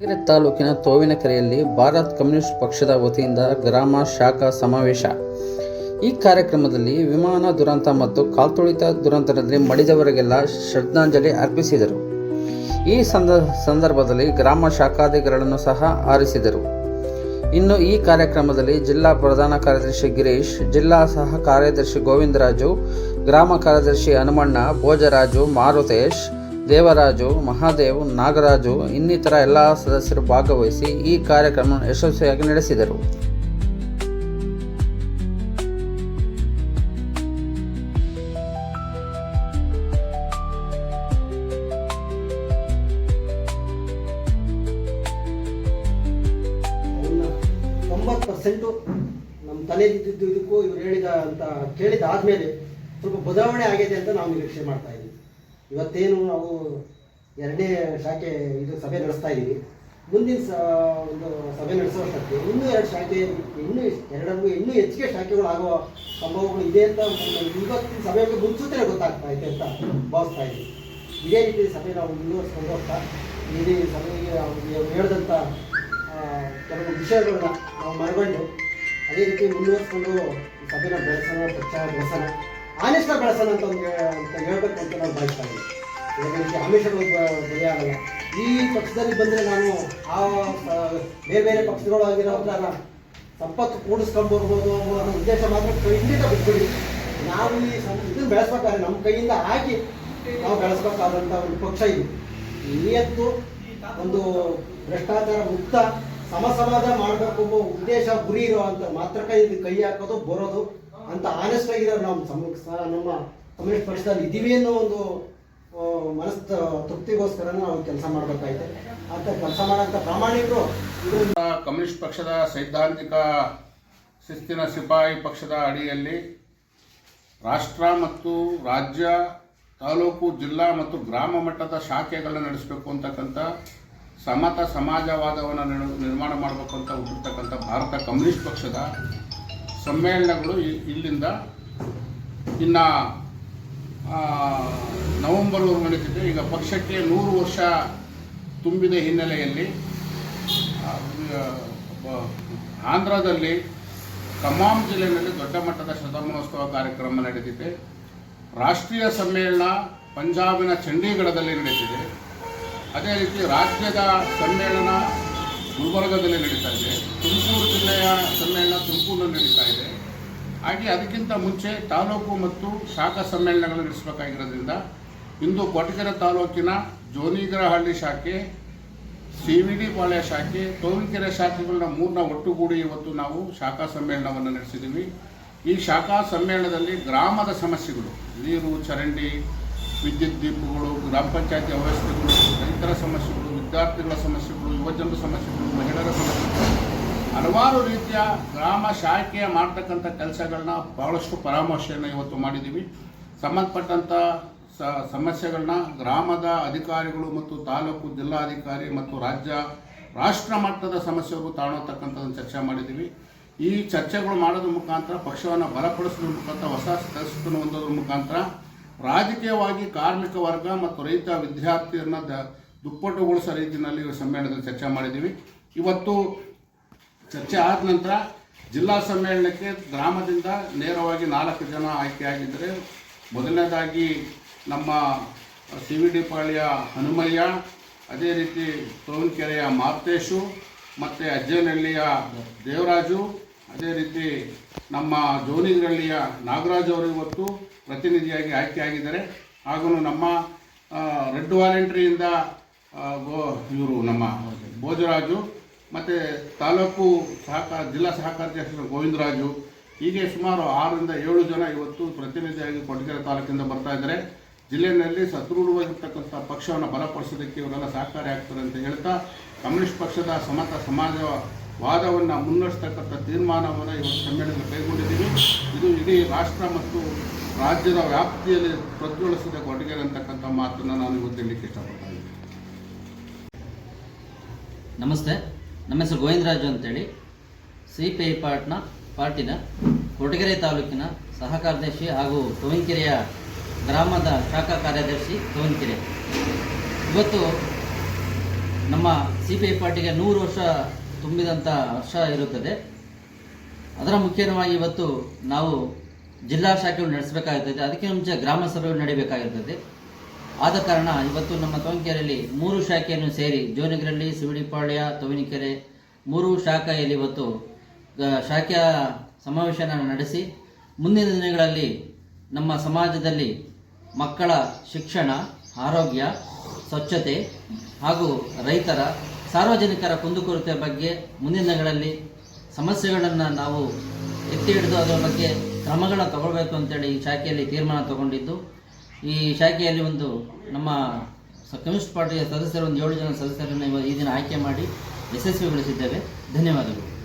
ಹೊಸಕೆರೆ ತಾಲೂಕಿನ ತೋವಿನಕೆರೆಯಲ್ಲಿ ಭಾರತ್ ಕಮ್ಯುನಿಸ್ಟ್ ಪಕ್ಷದ ವತಿಯಿಂದ ಗ್ರಾಮ ಶಾಖಾ ಸಮಾವೇಶ. ಈ ಕಾರ್ಯಕ್ರಮದಲ್ಲಿ ವಿಮಾನ ದುರಂತ ಮತ್ತು ಕಾಲ್ತುಳಿತ ದುರಂತದಲ್ಲಿ ಮಡಿದವರಿಗೆಲ್ಲ ಶ್ರದ್ಧಾಂಜಲಿ ಅರ್ಪಿಸಿದರು. ಈ ಸಂದ, ಸಂದರ್ಭದಲ್ಲಿ ಗ್ರಾಮ ಶಾಖಾಧಿಕಾರಿಗಳನ್ನು ಸಹ ಆರಿಸಿದರು. ಇನ್ನು ಈ ಕಾರ್ಯಕ್ರಮದಲ್ಲಿ ಜಿಲ್ಲಾ ಪ್ರಧಾನ ಕಾರ್ಯದರ್ಶಿ ಗಿರೀಶ್, ಜಿಲ್ಲಾ ಸಹ ಕಾರ್ಯದರ್ಶಿ ಗೋವಿಂದರಾಜು, ಗ್ರಾಮ ಕಾರ್ಯದರ್ಶಿ ಹನುಮಣ್ಣ, ಭೋಜರಾಜು ಮಾರುತೇಶ್ ದೇವರಾಜು, ಮಹಾದೇವ್, ನಾಗರಾಜು ಇನ್ನಿತರ ಎಲ್ಲ ಸದಸ್ಯರು ಭಾಗವಹಿಸಿ ಈ ಕಾರ್ಯಕ್ರಮವನ್ನು ಯಶಸ್ವಿಯಾಗಿ ನಡೆಸಿದರು. ಪರ್ಸೆಂಟು ನಮ್ಮ ಇದಕ್ಕೂ ಇವ್ರು ಹೇಳಿದ ಅಂತ ಕೇಳಿದಾದ್ಮೇಲೆ ಸ್ವಲ್ಪ ಬದಲಾವಣೆ ಆಗಿದೆ ಅಂತ ನಾವು ನಿರೀಕ್ಷೆ ಮಾಡ್ತಾ ಇದ್ದೀವಿ. ಇವತ್ತೇನು ನಾವು ಎರಡನೇ ಶಾಖೆ ಇದು ಸಭೆ ನಡೆಸ್ತಾ ಇದ್ದೀವಿ ಮುಂದಿನ ಸ ಒಂದು ಸಭೆ ನಡೆಸೋಷ್ಟಕ್ಕೆ ಇನ್ನೂ ಎರಡು ಶಾಖೆ, ಇನ್ನೂ ಎರಡರಿಗೂ ಇನ್ನೂ ಹೆಚ್ಚಿಗೆ ಶಾಖೆಗಳು ಆಗೋ ಸಂಭವಗಳು ಇದೆ ಅಂತ ಇವತ್ತಿನ ಸಭೆಗೆ ಮುನ್ಸೂಚನೆ ಗೊತ್ತಾಗ್ತಾ ಇದೆ ಅಂತ ಭಾವಿಸ್ತಾ ಇದ್ದೀವಿ ಇದೇ ರೀತಿ ಸಭೆ ನಾವು ಮುಂದುವರಿಸ್ಕೊಂಡು ಹೋಗ್ತಾ ಇಲ್ಲಿ ಸಭೆಗೆ ಹೇಳಿದಂಥ ಕೆಲವು ವಿಷಯಗಳನ್ನ ನಾವು ಮಾಡಿಕೊಂಡು ಅದೇ ರೀತಿ ಮುಂದುವರಿಸ್ಕೊಂಡು ಸಭೆನ ಬೆಳೆಸೋಣ, ಪ್ರಚಾರ ಬೆಳೆಸೋಣ. ಆನೆಷ್ಟ ಬೆಳೆಸೋಣ ಅಂತ ಅಂತ ಹೇಳ್ಬೇಕು ಅಂತ ನಾನು ಬಯಸ್ತಾ ಇದ್ದೀನಿ ರೀತಿ ಆಮಿಷಗಳು ಬಗೆಯಾಗಲ್ಲ ಈ ಪಕ್ಷದಲ್ಲಿ ಬಂದರೆ ನಾನು ಆ ಬೇರೆ ಬೇರೆ ಪಕ್ಷಗಳು ಆಗಿರೋದ್ರ ಸಂಪತ್ತು ಕೂಡಿಸ್ಕೊಂಡ್ಬರ್ಬೋದು ಅನ್ನೋ ಉದ್ದೇಶ ಮಾತ್ರ ಖಂಡಿತ ಬಿಟ್ಬಿಡಿ. ನಾವು ಈ ಇದನ್ನು ಬೆಳೆಸ್ಬೇಕಾದ್ರೆ ನಮ್ಮ ಕೈಯಿಂದ ಹಾಕಿ ನಾವು ಬೆಳೆಸ್ಬೇಕಾದಂಥ ಒಂದು ಪಕ್ಷ ಇದು. ನಿಯತ್ತು, ಒಂದು ಭ್ರಷ್ಟಾಚಾರ ಮುಕ್ತ ಸಮ ಸಮಾಜ ಮಾಡಬೇಕು ಎಂಬ ಉದ್ದೇಶ ಗುರಿ ಇರುವಂತ ಮಾತ್ರ ಕೈ ಕೈ ಹಾಕೋದು, ಬರೋದು. ಅಂತ ಆನೆಸ್ಟ್ ಆಗಿರೋ ನಾವು ಸಮ ನಮ್ಮ ಕಮ್ಯುನಿಸ್ಟ್ ಪಕ್ಷದಲ್ಲಿ ಇದ್ದೀವಿ ಅನ್ನೋ ಒಂದು ಮನಸ್ ತೃಪ್ತಿಗೋಸ್ಕರ ನಾವು ಕೆಲಸ ಮಾಡಬೇಕಾಯ್ತು ಅಂತ ಕೆಲಸ ಮಾಡೋಂಥ ಪ್ರಾಮಾಣಿಕರು ಕಮ್ಯುನಿಸ್ಟ್ ಪಕ್ಷದ ಸೈದ್ಧಾಂತಿಕ ಶಿಸ್ತಿನ ಸಿಪಾಯಿ ಪಕ್ಷದ ಅಡಿಯಲ್ಲಿ ರಾಷ್ಟ್ರ ಮತ್ತು ರಾಜ್ಯ, ತಾಲೂಕು, ಜಿಲ್ಲಾ ಮತ್ತು ಗ್ರಾಮ ಮಟ್ಟದ ಶಾಖೆಗಳನ್ನ ನಡೆಸಬೇಕು ಅಂತಕ್ಕಂಥ ಸಮತ ಸಮಾಜವಾದವನ್ನು ನಿರ್- ನಿರ್ಮಾಣ ಮಾಡಬೇಕು ಅಂತ ಹುಟ್ಟಿರ್ತಕ್ಕಂಥ ಭಾರತ ಕಮ್ಯುನಿಸ್ಟ್ ಪಕ್ಷದ ಸಮ್ಮೇಳನಗಳು ಇಲ್ಲಿಂದ ಇನ್ನು ನವೆಂಬರ್ವರೆಗೂ ನಡೀತಿದೆ ಈಗ ಪಕ್ಷಕ್ಕೆ ನೂರು ವರ್ಷ ತುಂಬಿದ ಹಿನ್ನೆಲೆಯಲ್ಲಿ ಆಂಧ್ರದಲ್ಲಿ ಕಮಾಮ್ ಜಿಲ್ಲೆಯಲ್ಲಿ ದೊಡ್ಡ ಮಟ್ಟದ ಶತಮಾನೋತ್ಸವ ಕಾರ್ಯಕ್ರಮ ನಡೆದಿದೆ ರಾಷ್ಟ್ರೀಯ ಸಮ್ಮೇಳನ ಪಂಜಾಬಿನ ಚಂಡೀಗಢದಲ್ಲಿ ನಡೆದಿದೆ ಅದೇ ರೀತಿ ರಾಜ್ಯದ ಸಮ್ಮೇಳನ ಗುಲ್ಬರ್ಗದಲ್ಲಿ ನಡೀತಾ ಇದೆ. ತುಮಕೂರು ಜಿಲ್ಲೆಯ ಸಮ್ಮೇಳನ ತುಮಕೂರಿನಲ್ಲಿ ನಡೀತಾ ಇದೆ. ಹಾಗೆ ಅದಕ್ಕಿಂತ ಮುಂಚೆ ತಾಲೂಕು ಮತ್ತು ಶಾಖಾ ಸಮ್ಮೇಳನಗಳು ನಡೆಸಬೇಕಾಗಿರೋದ್ರಿಂದ ಇಂದು ಕೊಟಗೆರೆ ತಾಲೂಕಿನ ಜೋನಿಗರಹಳ್ಳಿ ಶಾಖೆ, ಸಿವಿಡಿ ಪಾಳ್ಯ ಶಾಖೆ, ತೋವಿಕೆರೆ ಶಾಖೆಗಳನ್ನ ಮೂರನ್ನ ಒಟ್ಟುಗೂಡಿ ಇವತ್ತು ನಾವು ಶಾಖಾ ಸಮ್ಮೇಳನವನ್ನು ನಡೆಸಿದ್ದೀವಿ. ಈ ಶಾಖಾ ಸಮ್ಮೇಳನದಲ್ಲಿ ಗ್ರಾಮದ ಸಮಸ್ಯೆಗಳು, ನೀರು, ಚರಂಡಿ, ವಿದ್ಯುತ್ ದೀಪಗಳು, ಗ್ರಾಮ ಪಂಚಾಯತಿ ವ್ಯವಸ್ಥೆಗಳು, ರೈತರ ಸಮಸ್ಯೆಗಳು ವಿದ್ಯಾರ್ಥಿಗಳ ಸಮಸ್ಯೆಗಳು, ಯುವಜನರ ಸಮಸ್ಯೆಗಳು, ಮಹಿಳೆಯರ ಸಮಸ್ಯೆಗಳು, ಹಲವಾರು ರೀತಿಯ ಗ್ರಾಮ ಶಾಖೆಯ ಮಾಡ್ತಕ್ಕಂಥ ಕೆಲಸಗಳನ್ನ ಬಹಳಷ್ಟು ಪರಾಮರ್ಶೆಯನ್ನು ಇವತ್ತು ಮಾಡಿದ್ದೀವಿ ಸಂಬಂಧಪಟ್ಟಂಥ ಸ ಸಮಸ್ಯೆಗಳನ್ನ ಗ್ರಾಮದ ಅಧಿಕಾರಿಗಳು ಮತ್ತು ತಾಲೂಕು ಜಿಲ್ಲಾಧಿಕಾರಿ ಮತ್ತು ರಾಜ್ಯ, ರಾಷ್ಟ್ರ ಮಟ್ಟದ ಸಮಸ್ಯೆಗಳು ತಾಣತಕ್ಕಂಥದ್ದನ್ನು ಚರ್ಚೆ ಮಾಡಿದ್ದೀವಿ ಈ ಚರ್ಚೆಗಳು ಮಾಡೋದ್ರ ಮುಖಾಂತರ, ಪಕ್ಷವನ್ನು ಬಲಪಡಿಸೋದ್ರ ಮುಖಾಂತರ, ಹೊಸ ಕೆಲಸವನ್ನು ಹೊಂದೋದ್ರ ಮುಖಾಂತರ, ರಾಜಕೀಯವಾಗಿ ಕಾರ್ಮಿಕ ವರ್ಗ ಮತ್ತು ರೈತ ವಿದ್ಯಾರ್ಥಿಯನ್ನ ದುಪ್ಪಟ್ಟುಗೊಳಿಸೋ ರೀತಿಯಲ್ಲಿ ಸಮ್ಮೇಳನದಲ್ಲಿ ಚರ್ಚೆ ಮಾಡಿದ್ದೀವಿ. ಇವತ್ತು ಚರ್ಚೆ ಆದ ನಂತರ ಜಿಲ್ಲಾ ಸಮ್ಮೇಳನಕ್ಕೆ ಗ್ರಾಮದಿಂದ ನೇರವಾಗಿ ನಾಲ್ಕು ಜನ ಆಯ್ಕೆಯಾಗಿದ್ದರೆ, ಮೊದಲನೇದಾಗಿ ನಮ್ಮ C V D Palya Hanumaiah, ಅದೇ ರೀತಿ ತೋವನಕೆರೆಯ ಮಾರ್ತೇಶು, ಮತ್ತು ಅಜ್ಜನಹಳ್ಳಿಯ ದೇವರಾಜು, ಅದೇ ರೀತಿ ನಮ್ಮ ಜೋನಿಗರಳ್ಳಿಯ ನಾಗರಾಜ್ ಅವರು ಇವತ್ತು ಪ್ರತಿನಿಧಿಯಾಗಿ ಆಯ್ಕೆಯಾಗಿದ್ದಾರೆ. ಹಾಗೂ ನಮ್ಮ ರೆಡ್ ವಾಲೆಂಟ್ರಿಯಿಂದ ಇವರು ನಮ್ಮ ಭೋಜರಾಜು ಮತ್ತು ತಾಲೂಕು ಸಹಕಾರ, ಜಿಲ್ಲಾ ಸಹಕಾರಾಧ್ಯಕ್ಷರು ಗೋವಿಂದರಾಜು. ಹೀಗೆ ಸುಮಾರು ಆರರಿಂದ ಏಳು ಜನ ಇವತ್ತು ಪ್ರತಿನಿಧಿಯಾಗಿ ಕೊಡಗೆರೆ ತಾಲೂಕಿಂದ ಬರ್ತಾ ಇದ್ದಾರೆ. ಜಿಲ್ಲೆಯಲ್ಲಿ ಸದೃಢವಾಗಿರ್ತಕ್ಕಂಥ ಪಕ್ಷವನ್ನು ಬಲಪಡಿಸೋದಕ್ಕೆ ಇವರೆಲ್ಲ ಸಹಕಾರಿ ಆಗ್ತಾರೆ ಅಂತ ಹೇಳ್ತಾ, ಕಮ್ಯುನಿಸ್ಟ್ ಪಕ್ಷದ ಸಮತ ಸಮಾಜ ವಾದವನ್ನು ಮುನ್ನಡೆಸ್ತಕ್ಕಂಥ ತೀರ್ಮಾನವನ್ನು ಇವತ್ತು ಸಮ್ಮೇಳನದಲ್ಲಿ ಕೈಗೊಂಡಿದ್ದೀವಿ. ಇದು ಇಡೀ ರಾಷ್ಟ್ರ ಮತ್ತು ರಾಜ್ಯದ ವ್ಯಾಪ್ತಿಯಲ್ಲಿ ಪ್ರಜ್ವಲಿಸಿದ ಕೊಡುಗೆ ಅಂತಕ್ಕಂಥ ಮಾತನ್ನು ನಾನು ಇವತ್ತು ಹೇಳಲಿಕ್ಕೆ ಇಷ್ಟಪಡ್ತಾ ಇದ್ದೀನಿ ನಮಸ್ತೆ. ನಮ್ಮ ಹೆಸರು ಗೋವಿಂದರಾಜು ಅಂತೇಳಿ. ಸಿ ಪಿ ಐ ಪಾರ್ಟ್ನ ಪಾರ್ಟಿನ ಕೊರಟಗೆರೆ ತಾಲೂಕಿನ ಸಹ ಕಾರ್ಯದರ್ಶಿ ಹಾಗೂ ತೋವಿನಕೆರೆಯ ಗ್ರಾಮದ ಶಾಖಾ ಕಾರ್ಯದರ್ಶಿ ತೋವಿನಕೆರೆ. ಇವತ್ತು ನಮ್ಮ ಸಿ ಪಿ ಐ ಪಾರ್ಟಿಗೆ ನೂರು ವರ್ಷ ತುಂಬಿದಂಥ ವರ್ಷ ಇರುತ್ತದೆ. ಅದರ ಮುಖ್ಯವಾಗಿ ಇವತ್ತು ನಾವು ಜಿಲ್ಲಾ ಶಾಖೆಗಳು ನಡೆಸಬೇಕಾಗುತ್ತದೆ. ಅದಕ್ಕೆ ಮುಂಚೆ ಗ್ರಾಮ ಸಭೆಗಳು ನಡೀಬೇಕಾಗಿರ್ತದೆ ಆದ ಕಾರಣ ಇವತ್ತು ನಮ್ಮ ತವಣಿಕೆರೆಯಲ್ಲಿ ಮೂರು ಶಾಖೆಯನ್ನು ಸೇರಿ ಜೋನಿಗರಳ್ಳಿ ಸಿವಿಡಿಪಾಳ್ಯ, ತವನಿಕೆರೆ ಮೂರು ಶಾಖೆಯಲ್ಲಿ ಇವತ್ತು ಶಾಖೆಯ ಸಮಾವೇಶನ ನಡೆಸಿ ಮುಂದಿನ ದಿನಗಳಲ್ಲಿ ನಮ್ಮ ಸಮಾಜದಲ್ಲಿ ಮಕ್ಕಳ ಶಿಕ್ಷಣ, ಆರೋಗ್ಯ, ಸ್ವಚ್ಛತೆ ಹಾಗೂ ರೈತರ ಸಾರ್ವಜನಿಕರ ಕುಂದುಕೊರತೆ ಬಗ್ಗೆ ಮುಂದಿನ ದಿನಗಳಲ್ಲಿ ಸಮಸ್ಯೆಗಳನ್ನು ನಾವು ಎತ್ತಿ ಹಿಡಿದು ಅದರ ಬಗ್ಗೆ ಕ್ರಮಗಳನ್ನು ತಗೊಳ್ಬೇಕು ಅಂತೇಳಿ ಈ ಶಾಖೆಯಲ್ಲಿ ತೀರ್ಮಾನ ತಗೊಂಡಿದ್ದು. ಈ ಶಾಖೆಯಲ್ಲಿ ಒಂದು ನಮ್ಮ ಕಮ್ಯುನಿಸ್ಟ್ ಪಾರ್ಟಿಯ ಸದಸ್ಯರು, ಒಂದು ಏಳು ಜನ ಸದಸ್ಯರನ್ನು ಈ ದಿನ ಆಯ್ಕೆ ಮಾಡಿ ಯಶಸ್ವಿಗೊಳಿಸಿದ್ದೇವೆ ಧನ್ಯವಾದಗಳು.